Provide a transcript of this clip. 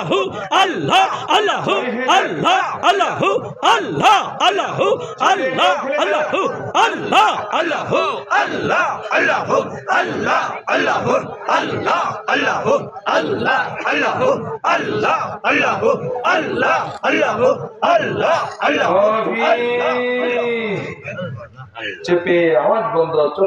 আল্লাহু আল্লাহ আল্লাহু আল্লাহ আল্লাহু আল্লাহ আল্লাহু আল্লাহ আল্লাহু আল্লাহ আল্লাহু আল্লাহ আল্লাহু আল্লাহ আল্লাহু আল্লাহ আল্লাহু আল্লাহ আল্লাহু আল্লাহ আল্লাহু আল্লাহ আল্লাহু আল্লাহ আল্লাহু আল্লাহ চেপে আমার বন্ধ